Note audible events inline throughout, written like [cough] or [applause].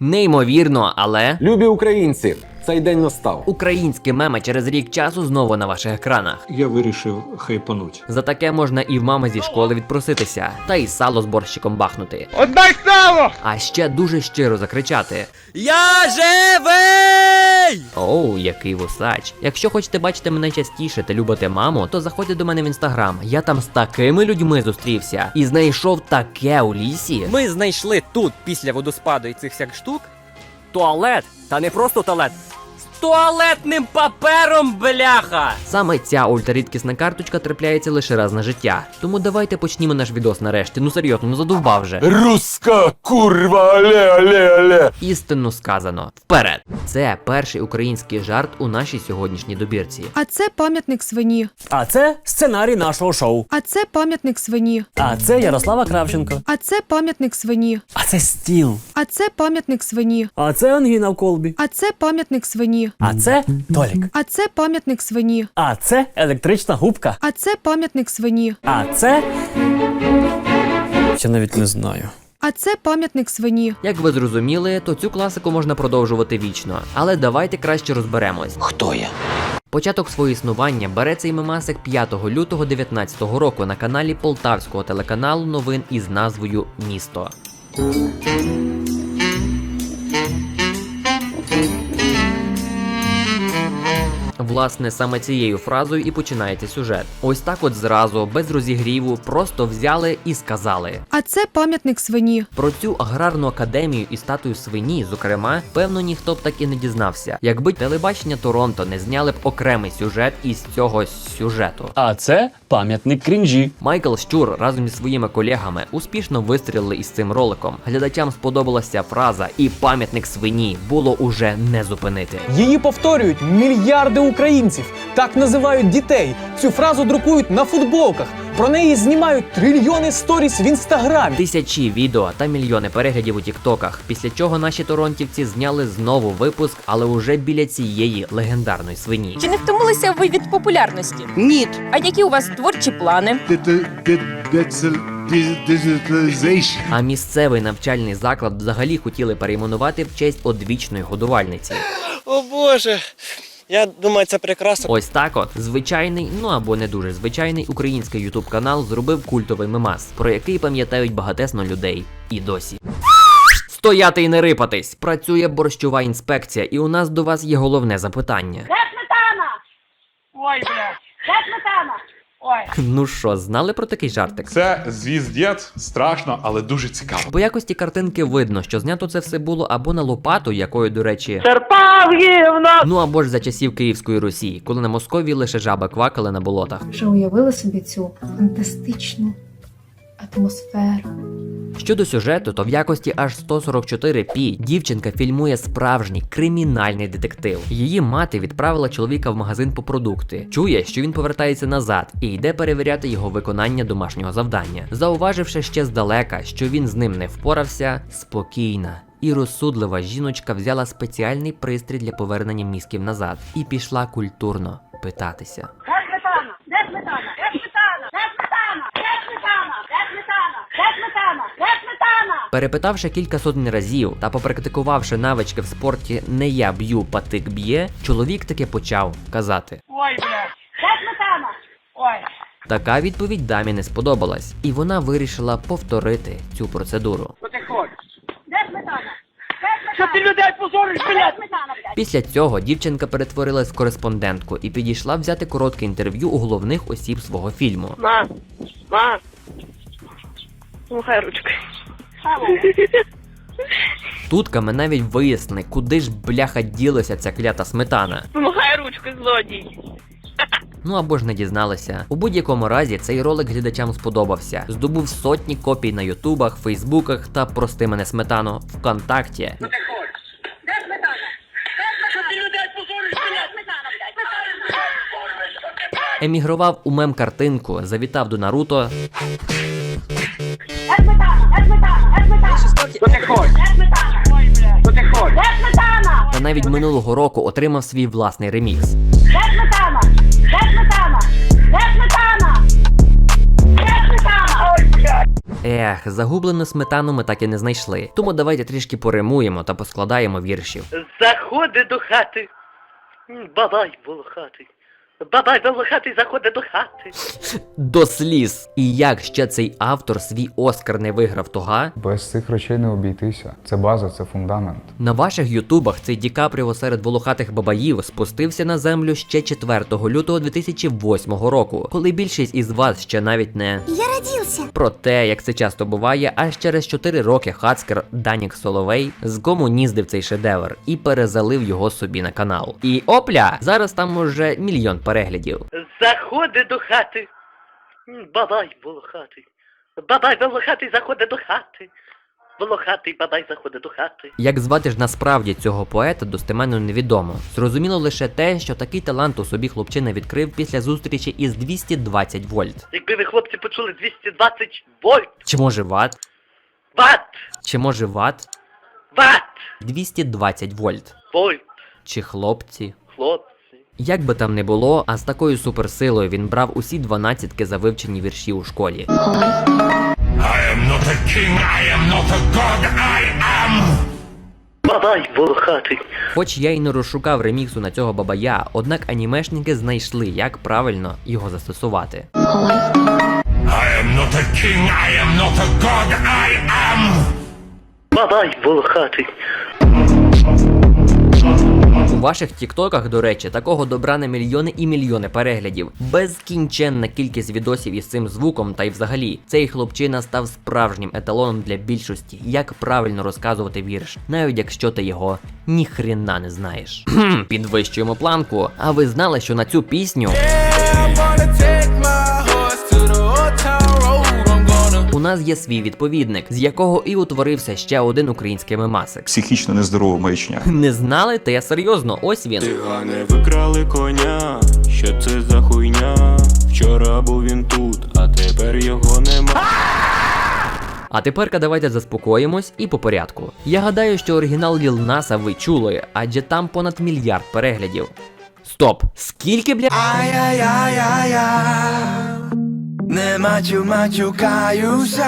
Неймовірно, але Любі українці, цей день настав. українські меми через рік часу знову на ваших екранах. Я вирішив хайпануть. За таке можна і в мами зі школи відпроситися, та й сало з борщиком бахнути. Отдай сало! А ще дуже щиро закричати: Я живий! Оу, який вусач! Якщо хочете бачити мене частіше та любите маму, то заходьте до мене в інстаграм. Я там з такими людьми зустрівся і знайшов таке у лісі. Ми знайшли тут, після водоспаду і цих всяк штук, туалет. Та не просто туалет. Туалетним папером, бляха! Саме ця ультрарідкісна карточка трапляється лише раз на життя. Тому давайте почнімо наш відос нарешті. Ну серйозно, ну задовбав вже. Руска курва, але, але, але. Істинно сказано. Вперед! Це перший український жарт у нашій сьогоднішній добірці. А це пам'ятник свині. А це сценарій нашого шоу. А це пам'ятник свині. А це Ярослава Кравченко. А це пам'ятник свині. А це стіл. А це пам'ятник свині. А це Ангіна в колбі. А це пам'ятник свині. А це Толік. А це пам'ятник свині. А це електрична губка. А це пам'ятник свині. А це. Я навіть не знаю. А це пам'ятник свині. Як ви зрозуміли, то цю класику можна продовжувати вічно. Але давайте краще розберемось. Хто я? Початок свого існування бере цей мемасик 5 лютого 2019 року на каналі Полтавського телеканалу новин із назвою Місто. Власне, саме цією фразою і починається сюжет. Ось так, от зразу, без розігріву, просто взяли і сказали. А це пам'ятник свині. Про цю аграрну академію і статую свині, зокрема, певно, ніхто б так і не дізнався, якби телебачення Торонто не зняли б окремий сюжет із цього сюжету. А це пам'ятник крінжі. Майкл Щур разом із своїми колегами успішно вистрілили із цим роликом. Глядачам сподобалася фраза, і пам'ятник свині було уже не зупинити. Її повторюють мільярди українців. Так називають дітей. Цю фразу друкують на футболках. Про неї знімають трильйони сторіс в інстаграмі. Тисячі відео та мільйони переглядів у тіктоках. Після чого наші торонтівці зняли знову випуск, але уже біля цієї легендарної свині. Чи не втомилися ви від популярності? Ніт. А які у вас творчі плани? А місцевий навчальний заклад взагалі хотіли перейменувати в честь одвічної годувальниці. О боже. Я думаю, це прекрасно. Ось так от звичайний, ну або не дуже звичайний український ютуб канал зробив культовий мемас, про який пам'ятають багатесно людей і досі. Стояти і не рипатись! Працює борщова інспекція, і у нас до вас є головне запитання. Ой, блядь. Де сметана? Ой. Ну що, знали про такий жартик? Це звіздець, страшно, але дуже цікаво. По якості картинки видно, що знято це все було або на лопату, якою, до речі, Терпав гівно! ну або ж за часів Київської Русі, коли на Московії лише жаби квакали на болотах. Вже уявила собі цю фантастичну атмосферу. Щодо сюжету, то в якості аж 144p дівчинка фільмує справжній кримінальний детектив. Її мати відправила чоловіка в магазин по продукти. Чує, що він повертається назад і йде перевіряти його виконання домашнього завдання. Зауваживши ще здалека, що він з ним не впорався, спокійна. І розсудлива жіночка взяла спеціальний пристрій для повернення мізків назад і пішла культурно питатися. Перепитавши кілька сотень разів та попрактикувавши навички в спорті не я б'ю, патик б'є, чоловік таки почав казати. Ой, блядь. Ой. Така відповідь дамі не сподобалась, і вона вирішила повторити цю процедуру. Що ти хочеш? Де сметана? Що ти людей позориш, блядь? Сметана, блядь? Після цього дівчинка перетворилась в кореспондентку і підійшла взяти коротке інтерв'ю у головних осіб свого фільму. На. На. Махай ручкою. [laughs] Тут ми навіть вияснили, куди ж бляха ділася ця клята сметана. Помахай ручкою, злодій. Ну або ж не дізналися. У будь-якому разі цей ролик глядачам сподобався. Здобув сотні копій на ютубах, фейсбуках та прости мене сметано ВКонтакті. Емігрував у мем картинку, завітав до Наруто, та навіть минулого року отримав свій власний ремікс. Ех, загублену сметану ми так і не знайшли. Тому давайте трішки поримуємо та поскладаємо віршів. Заходи до хати. Бабай волохатий. Бабай волохатий заходить до хати. До сліз. І як ще цей автор свій Оскар не виграв тога? Без цих речей не обійтися. Це база, це фундамент. На ваших ютубах цей Ді Капріо серед волохатих бабаїв спустився на землю ще 4 лютого 2008 року, коли більшість із вас ще навіть не Я родився. Проте, як це часто буває, аж через 4 роки хацкер Данік Соловей зкомуніздив цей шедевр і перезалив його собі на канал. І опля! Зараз там уже мільйон переглядів. Заходить до хати. Бабай волохатий. Бабай волохатий заходить до хати. Волохатий бабай заходить до хати. Як звати ж насправді цього поета, достеменно невідомо. Зрозуміло лише те, що такий талант у собі хлопчина відкрив після зустрічі із 220 вольт. Якби ви хлопці почули 220 вольт. Чи може ват? Ват! Чи може ват? Ват! 220 вольт. Вольт! Чи хлопці? Хлопці. Як би там не було, а з такою суперсилою він брав усі дванадцятки за вивчені вірші у школі. Бабай волохатий. Хоч я й не розшукав реміксу на цього бабая, однак анімешники знайшли, як правильно його застосувати. Бабай волохатий. Ваших тіктоках, до речі, такого добра на мільйони і мільйони переглядів. Безкінченна кількість відосів із цим звуком, та й взагалі, цей хлопчина став справжнім еталоном для більшості, як правильно розказувати вірш, навіть якщо ти його ніхрена не знаєш. [clears throat] Підвищуємо планку. А ви знали, що на цю пісню у нас є свій відповідник, з якого і утворився ще один український мемасик. Психічно нездорова маячня. Не знали? Та я серйозно, ось він. Цигани викрали коня. Що це за хуйня? Вчора був він тут, а тепер його нема. А тепер давайте заспокоїмось і по порядку. Я гадаю, що оригінал Ліл Наса ви чули, адже там понад мільярд переглядів. Стоп! Скільки бля? Не мачу, мачукаюся.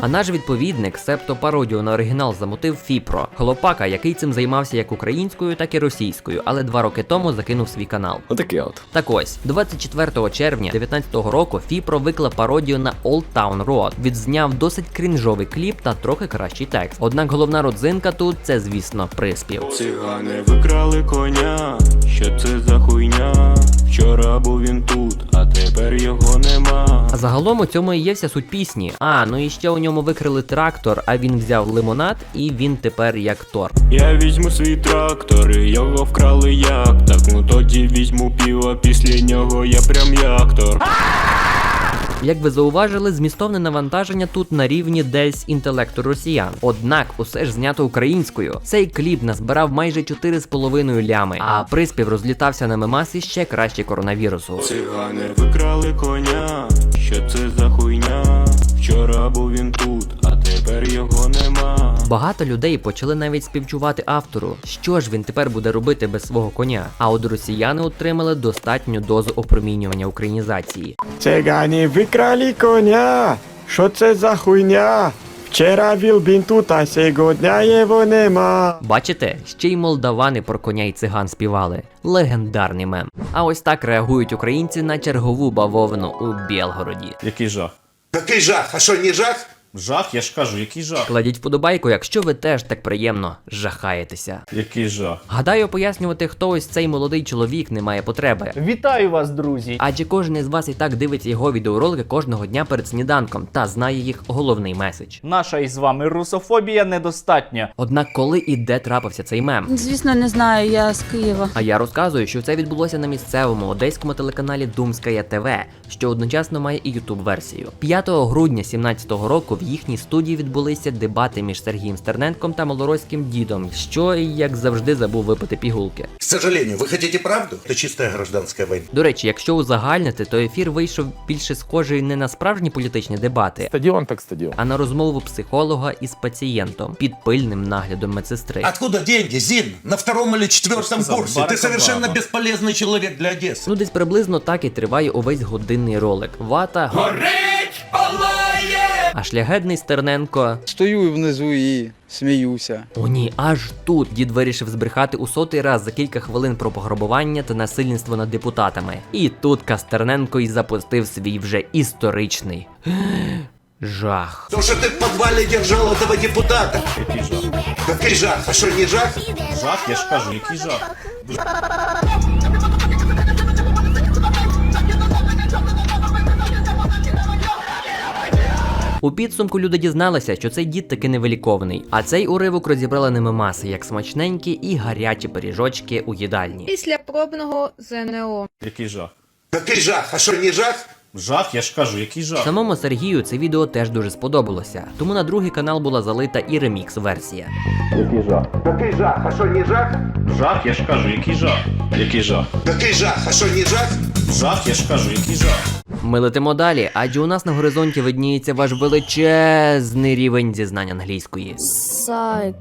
А наш відповідник, септо пародію на оригінал замутив Фіпро, хлопака, який цим займався як українською, так і російською, але два роки тому закинув свій канал. Отаке от. Так ось, 24 червня 2019 року Фіпро виклав пародію на Old Town Road, відзняв досить крінжовий кліп та трохи кращий текст. Однак головна родзинка тут це, звісно, приспів. Цигани викрали коня. Що це за хуйня? Вчора був він тут, а тепер його нема. А загалом у цьому і є вся суть пісні. А, ну і ще у ньому викрили трактор, а він взяв лимонад, і він тепер як Тор. Я візьму свій трактор, і його вкрали як так. Ну тоді візьму піва, після нього я прям як Тор. Як ви зауважили, змістовне навантаження тут на рівні десь інтелекту росіян. Однак усе ж знято українською. Цей кліп назбирав майже 4,5 лями, а приспів розлітався на мемасі ще краще коронавірусу. Цигани викрали коня. Що це за хуйня? Вчора був він тут, а тепер його нема. Багато людей почали навіть співчувати автору, що ж він тепер буде робити без свого коня. А от росіяни отримали достатню дозу опромінювання українізації. Цигани викрали коня. Що це за хуйня? Вчора віл він тут, а сьогодні його нема. Бачите, ще й молдавани про коня й циган співали. Легендарний мем. А ось так реагують українці на чергову бавовну у Білгороді. Який жах? Який жах? А що, не жах? Жах, я ж кажу, який жах? Кладіть вподобайку, якщо ви теж так приємно жахаєтеся. Який жах? Гадаю, пояснювати, хто ось цей молодий чоловік не має потреби. Вітаю вас, друзі! Адже кожен із вас і так дивиться його відеоролики кожного дня перед сніданком та знає їх головний меседж. Наша із вами русофобія недостатня. Однак, коли і де трапився цей мем? Звісно, не знаю, я з Києва. А я розказую, що це відбулося на місцевому одеському телеканалі Думська ТВ, що одночасно має і ютуб версію. 5 грудня 17-го року в їхній студії відбулися дебати між Сергієм Стерненком та малоросським дідом, що, як завжди, забув випити пігулки. К сожалению, вы хотите правду? Это чистая гражданская война. До речі, якщо узагальнити, то ефір вийшов більше схожий не на справжні політичні дебати, Стадіон так стадіон. а на розмову психолога із пацієнтом під пильним наглядом медсестри. Откуда деньги, Зин? На втором или четвертом курсе? Ты совершенно бесполезный человек для Одессы. Ну, десь приблизно так і триває увесь годинний ролик. Вата Горить, палає, А шляхетний Стерненко. Стою внизу і сміюся. О ні, аж тут дід вирішив збрехати у сотий раз за кілька хвилин про пограбування та насильництво над депутатами. І тут Кастерненко й запустив свій вже історичний жах. То, что ты в подвале держал этого депутата. Який жах? Какой жах? А что, не жах? Жах, я ж кажу, який жах. У підсумку люди дізналися, що цей дід таки невиліковний, а цей уривок розібрали на мемаси, як смачненькі і гарячі пиріжочки у їдальні. Після пробного ЗНО. Який жах? Какой жах? А что, не жах? Жах, я ж кажу, який жах. Самому Сергію це відео теж дуже сподобалося, тому на другий канал була залита і ремікс-версія. Какой жах? А что, не жах? Жах, я ж кажу, який жах. Який жах? Какой жах? А что, не жах? Жах, я ж кажу, який жах. Ми летимо далі, адже у нас на горизонті видніється ваш величезний рівень зізнань англійської. Сайкайбли.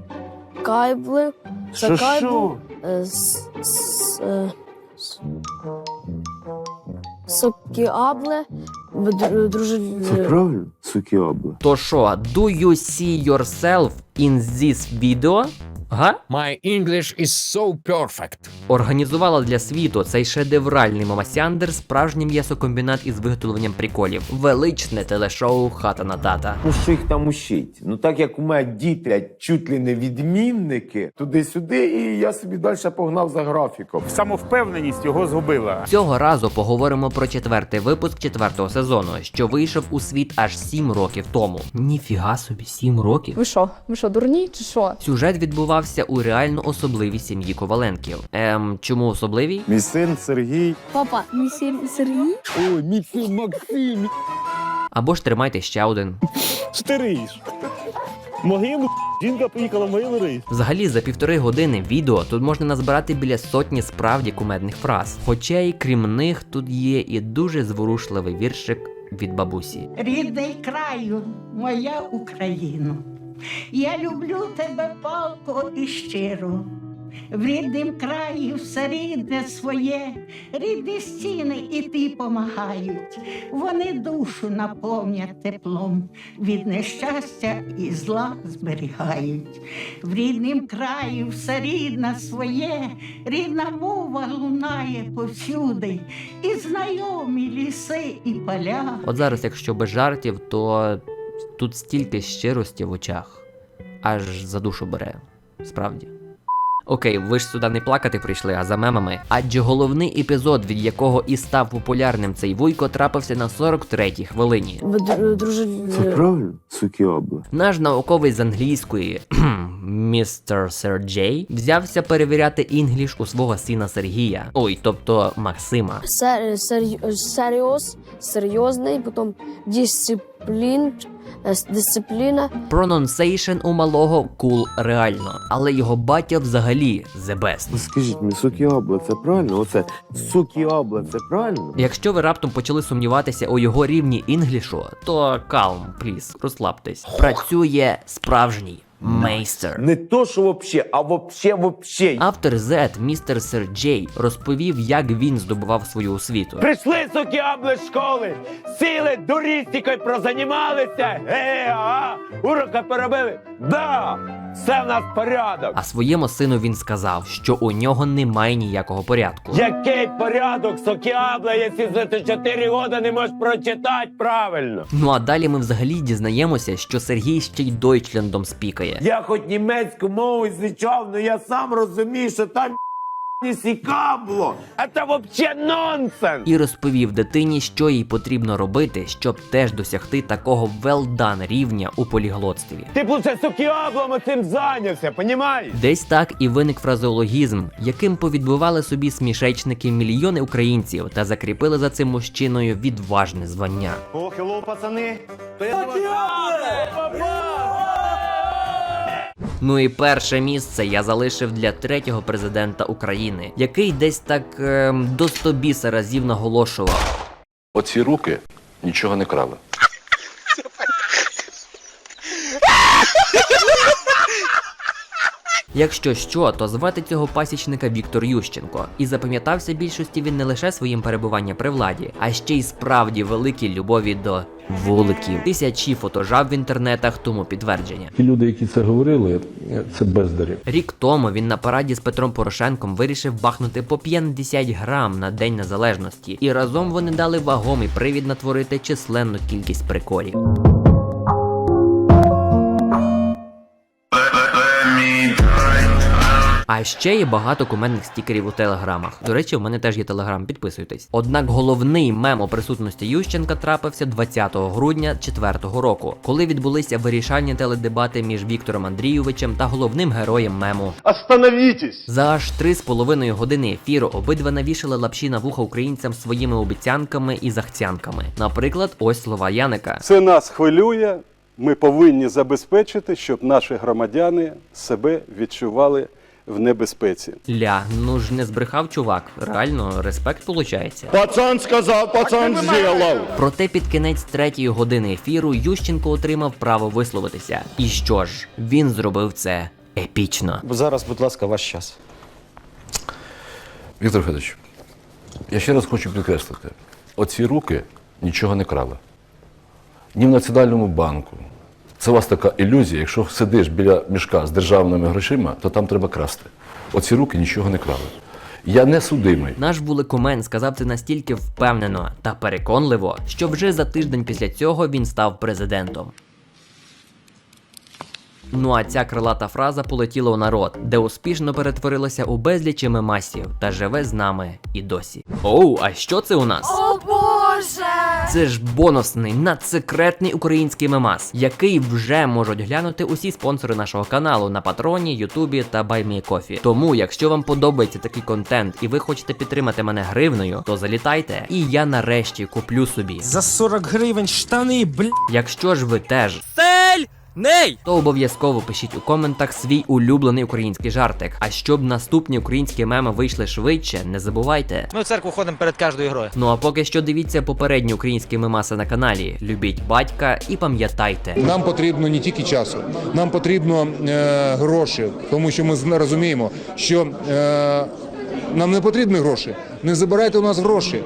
Сайкайбли. Сокіабле. Друже. правильно, суки обла. То що, do you see yourself in this video? Га? My English is so perfect. Організувала для світу цей шедевральний мамасяндер справжній м'ясокомбінат із виготовленням приколів. Величне телешоу Хата на тата. Ну що їх там учить? Ну так як у мене діти чуть ли не відмінники, туди-сюди, і я собі далі погнав за графіком. Самовпевненість його згубила. Цього разу поговоримо про четвертий випуск четвертого сезону, що вийшов у світ аж сім років тому. Ніфіга собі, сім років. Ви що? Ви що, дурні чи що? Сюжет відбувався у реально особливій сім'ї Коваленків. Ем, чому особливій? Мій син Сергій. Папа, мій син Сергій. Ой, мій син Максим. Або ж тримайте ще один. Старий. Могилу. Жінка поїхала в могилу рись. Взагалі за півтори години відео тут можна назбирати біля сотні справді кумедних фраз. Хоча й крім них тут є і дуже зворушливий віршик від бабусі. Рідний краю, моя Україно, я люблю тебе палко і щиро. В ріднім краї все рідне своє, рідні стіни і ти помагають. Вони душу наповнять теплом, від нещастя і зла зберігають. В ріднім краї все рідне своє, рідна мова лунає повсюди, і знайомі ліси і поля. От зараз, якщо без жартів, то тут стільки щирості в очах, аж за душу бере. Справді. Окей, ви ж сюди не плакати прийшли, а за мемами. Адже головний епізод, від якого і став популярним цей вуйко, трапився на 43-й хвилині. Друже. правильно, суки обла. Наш науковець з англійської [clears throat] містер Серджей взявся перевіряти інгліш у свого сина Сергія. Ой, тобто Максима. Серйоз, серйозний, потім дисциплін, дисципліна. Прононсейшн у малого кул реально, але його батя взагалі the best. Ну скажіть мені, суки обла, це правильно? Оце суки це правильно? Якщо ви раптом почали сумніватися у його рівні інглішу, то калм, пліз, розслабтесь. Працює справжній мейстер. Не то, що вообще, а вообще, вообще. Автор Z, містер Серджей, розповів, як він здобував свою освіту. Прийшли суки обли школи, сіли дурістікою прозанімалися. Е, а, урока поробили. Да, все в нас порядок. А своєму сину він сказав, що у нього немає ніякого порядку. Який порядок, сокіабла, якщо за 4 роки не можеш прочитати правильно? Ну а далі ми взагалі дізнаємося, що Сергій ще й дойчлендом спікає. Я хоч німецьку мову звичав, але я сам розумію, що там сікабло. Це вообще нонсенс. І розповів дитині, що їй потрібно робити, щоб теж досягти такого well рівня у поліглотстві. Ти б лучше сокіаблом цим зайнявся, понімаєш? Десь так і виник фразеологізм, яким повідбивали собі смішечники мільйони українців та закріпили за цим мужчиною відважне звання. О, хеллоу, пацани. Ну і перше місце я залишив для третього президента України, який десь так ем, до стобіса разів наголошував. Оці руки нічого не крали. Якщо що, то звати цього пасічника Віктор Ющенко. І запам'ятався більшості він не лише своїм перебуванням при владі, а ще й справді великій любові до вуликів. Тисячі фотожаб в інтернетах тому підтвердження. Ті люди, які це говорили, це бездарі. Рік тому він на параді з Петром Порошенком вирішив бахнути по 50 грам на День Незалежності, і разом вони дали вагомий привід натворити численну кількість приколів. А ще є багато кумедних стікерів у телеграмах. До речі, у мене теж є телеграм, підписуйтесь. Однак головний мем у присутності Ющенка трапився 20 грудня 2004 року, коли відбулися вирішальні теледебати між Віктором Андрійовичем та головним героєм мему. Остановітесь! За аж 3,5 години ефіру обидва навішали лапші на вуха українцям своїми обіцянками і захцянками. Наприклад, ось слова Яника. Це нас хвилює. Ми повинні забезпечити, щоб наші громадяни себе відчували в небезпеці. Ля, ну ж не збрехав чувак. Реально, респект получається. Пацан сказав, пацан зробив. Проте під кінець третьої години ефіру Ющенко отримав право висловитися. І що ж, він зробив це епічно. Зараз, будь ласка, ваш час. Віктор Федорович, я ще раз хочу підкреслити: оці руки нічого не крали. Ні в Національному банку. Це у вас така ілюзія, якщо сидиш біля мішка з державними грошима, то там треба красти. Оці руки нічого не крали. Я не судимий. Наш вуликомен сказав це настільки впевнено та переконливо, що вже за тиждень після цього він став президентом. Ну а ця крилата фраза полетіла у народ, де успішно перетворилася у безлічі мемасів та живе з нами і досі. Оу, а що це у нас? О! Це ж бонусний надсекретний український мемас, який вже можуть глянути усі спонсори нашого каналу на Патроні, Ютубі та BuyMeCoffee. Тому, якщо вам подобається такий контент і ви хочете підтримати мене гривною, то залітайте, і я нарешті куплю собі. За 40 гривень штани, бля. Якщо ж ви теж! Ней! то обов'язково пишіть у коментах свій улюблений український жартик. А щоб наступні українські меми вийшли швидше, не забувайте. Ми в церкву ходимо перед кожною грою. Ну а поки що дивіться попередні українські мемаси на каналі. Любіть батька і пам'ятайте. Нам потрібно не тільки часу, нам потрібно е, гроші, тому що ми розуміємо, що е, нам не потрібні гроші. Не забирайте у нас гроші.